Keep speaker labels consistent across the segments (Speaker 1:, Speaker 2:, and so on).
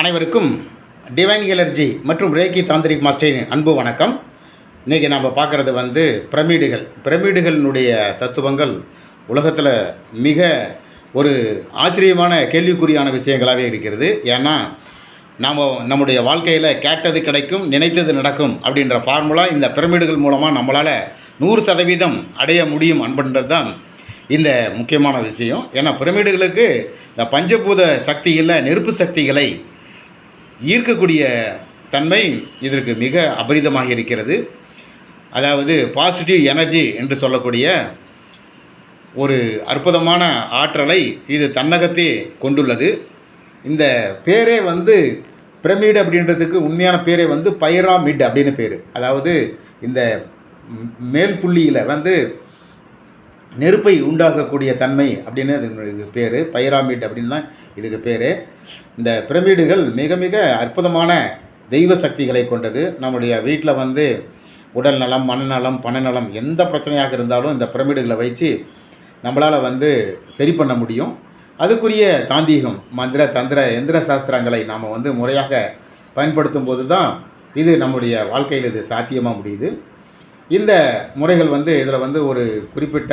Speaker 1: அனைவருக்கும் divine energy மற்றும் ரேக்கி தாந்திரிக் மாஸ்டரின் அன்பு வணக்கம். இன்றைக்கி நாம் பார்க்குறது வந்து பிரமிடுகள். பிரமிடுகளினுடைய தத்துவங்கள் உலகத்தில் மிக ஒரு ஆச்சரியமான கேள்விக்குறியான விஷயங்களாகவே இருக்கிறது. ஏன்னா நாம் நம்முடைய வாழ்க்கையில் கேட்டது கிடைக்கும் நினைத்தது நடக்கும் அப்படின்ற ஃபார்முலா இந்த பிரமிடுகள் மூலமாக நம்மளால் நூறு சதவீதம் அடைய முடியும் அப்படின்றது தான் இந்த முக்கியமான விஷயம். ஏன்னா பிரமிடுகளுக்கு இந்த பஞ்சபூத சக்தியில் நெருப்பு சக்திகளை ஈர்க்கக்கூடிய தன்மை இதற்கு மிக அபரிதமாக இருக்கிறது. அதாவது பாசிட்டிவ் எனர்ஜி என்று சொல்லக்கூடிய ஒரு அற்புதமான ஆற்றலை இது தன்னகத்தே கொண்டுள்ளது. இந்த பேரே வந்து பிரமிடு அப்படின்றதுக்கு உண்மையான பேரே வந்து பைராமிட் அப்படின்னு பேர். அதாவது இந்த மேல் புள்ளியில் வந்து நெருப்பை உண்டாக்கக்கூடிய தன்மை அப்படின்னு அது இது பேர். பைராமிட் அப்படின்னு தான் இதுக்கு பேர். இந்த பிரமிடுகள் மிக மிக அற்புதமான தெய்வ சக்திகளை கொண்டது. நம்முடைய வீட்டில் வந்து உடல் நலம் மனநலம் பணநலம் எந்த பிரச்சனையாக இருந்தாலும் இந்த பிரமிடுகளை வச்சு நம்மளால் வந்து சரி பண்ண முடியும். அதுக்குரிய தாந்தீகம் மந்திர தந்திர எந்திர சாஸ்திரங்களை நாம் வந்து முறையாக பயன்படுத்தும் போது தான் இது நம்முடைய வாழ்க்கையில் இது சாத்தியமாக முடியுது. இந்த முறைகள் வந்து இதில் வந்து ஒரு குறிப்பிட்ட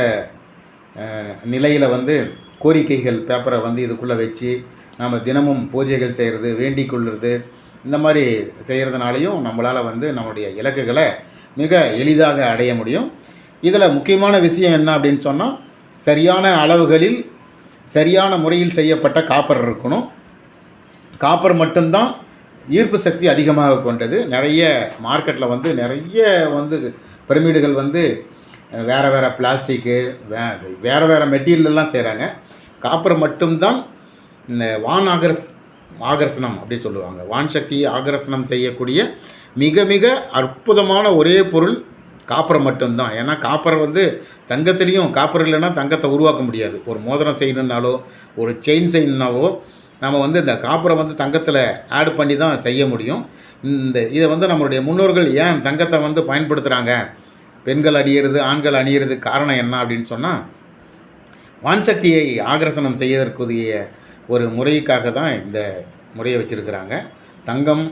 Speaker 1: நிலையில் வந்து கோரிக்கைகள் பேப்பரை வந்து இதுக்குள்ளே வச்சு நாம் தினமும் பூஜைகள் செய்கிறது வேண்டிக் கொள்வது இந்த மாதிரி செய்கிறதுனாலையும் நம்மளால் வந்து நம்முடைய இலக்குகளை மிக எளிதாக அடைய முடியும். இதில் முக்கியமான விஷயம் என்ன அப்படின்னு சொன்னால் சரியான அளவுகளில் சரியான முறையில் செய்யப்பட்ட காப்பர் இருக்கணும். காப்பர் மட்டும்தான் ஈர்ப்பு சக்தி அதிகமாக கொண்டது. நிறைய மார்க்கெட்டில் வந்து நிறைய வந்து பிரமிடுகள் வந்து வேறு வேறு பிளாஸ்டிக்கு வே வேறு வேறு மெட்டீரியல்லாம் செய்கிறாங்க காப்பர் மட்டும்தான் இந்த வான் ஆகர்ஸ் ஆகர்ஷணம் அப்படி சொல்லுவாங்க. வான் சக்தியை ஆகர்ஷணம் செய்யக்கூடிய மிக மிக அற்புதமான ஒரே பொருள் காப்பர் மட்டும்தான். ஏன்னா காப்பர் வந்து தங்கத்துலேயும் காப்பர் இல்லைன்னா தங்கத்தை உருவாக்க முடியாது. ஒரு மோதிரம் செய்யணுன்னாலோ ஒரு செயின் செய்யணுன்னாவோ நம்ம வந்து இந்த காப்பரை வந்து தங்கத்தில் ஆட் பண்ணி தான் செய்ய முடியும். இந்த இதை வந்து நம்மளுடைய முன்னோர்கள் ஏன் தங்கத்தை வந்து பயன்படுத்துகிறாங்க பெண்கள் அணியிறது ஆண்கள் அணியிறது காரணம் என்ன அப்படின்னு சொன்னால் வான்சக்தியை ஆகர்ஷணம் செய்வதற்குரிய ஒரு முறைக்காக தான் இந்த முறையை வச்சுருக்கிறாங்க. தங்கம்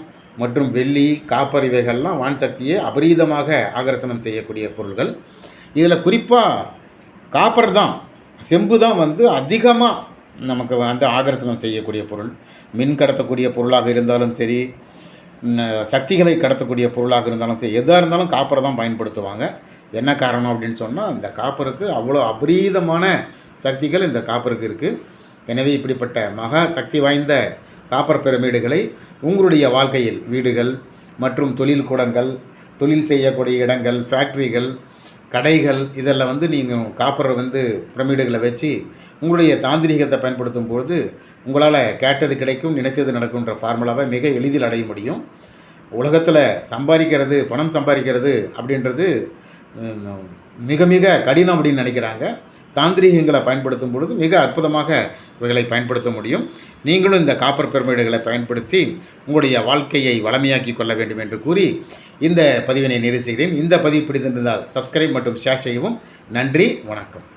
Speaker 1: மற்றும் வெள்ளி காப்பர் இவைகள்லாம் வான்சக்தியை அபரீதமாக ஆகர்ஷணம் செய்யக்கூடிய பொருள்கள். இதில் குறிப்பாக காப்பர் தான் செம்பு தான் வந்து அதிகமாக நமக்கு வந்து ஆகர்ஷணம் செய்யக்கூடிய பொருள் மின் கடத்தக்கூடிய பொருளாக இருந்தாலும் சரி சக்திகளை கடத்தக்கூடிய பொருளாக இருந்தாலும் சரி எதாக இருந்தாலும் காப்பரை தான் பயன்படுத்துவாங்க. என்ன காரணம் அப்படின்னு சொன்னால் இந்த காப்பருக்கு அவ்வளோ அபரீதமான சக்திகள் இந்த காப்பருக்கு இருக்குது எனவே இப்படிப்பட்ட மகா சக்தி வாய்ந்த காப்பர் பிரமிடுகளை உங்களுடைய வாழ்க்கையில் வீடுகள் மற்றும் தொழில் கூடங்கள் தொழில் செய்யக்கூடிய இடங்கள் ஃபேக்ட்ரிகள் கடைகள் இதெல்லாம் வந்து நீங்கள் காப்பரை வந்து பிரமிடுகளை வச்சு உங்களுடைய தாந்திரிகத்தை பயன்படுத்தும் பொழுது உங்களால் கேட்டது கிடைக்கும் நினைத்தது நடக்கும்ன்ற ஃபார்முலாவை மிக எளிதில் அடைய முடியும். உலகத்தில் சம்பாதிக்கிறது பணம் சம்பாதிக்கிறது அப்படின்றது மிக மிக கடினம் அப்படின்னு நினைக்கிறாங்க. தாந்திரீகங்களை பயன்படுத்தும் பொழுது மிக அற்புதமாக இவைகளை பயன்படுத்த முடியும். நீங்களும் இந்த காப்பர் பெருமிடுகளை பயன்படுத்தி உங்களுடைய வாழ்க்கையை வளமையாக்கி கொள்ள வேண்டும் என்று கூறி இந்த பதிவினை நிறைவு செய்கிறேன். இந்த பதிவு பிடித்திருந்தால் சப்ஸ்கிரைப் மற்றும் ஷேர் செய்யவும். நன்றி வணக்கம்.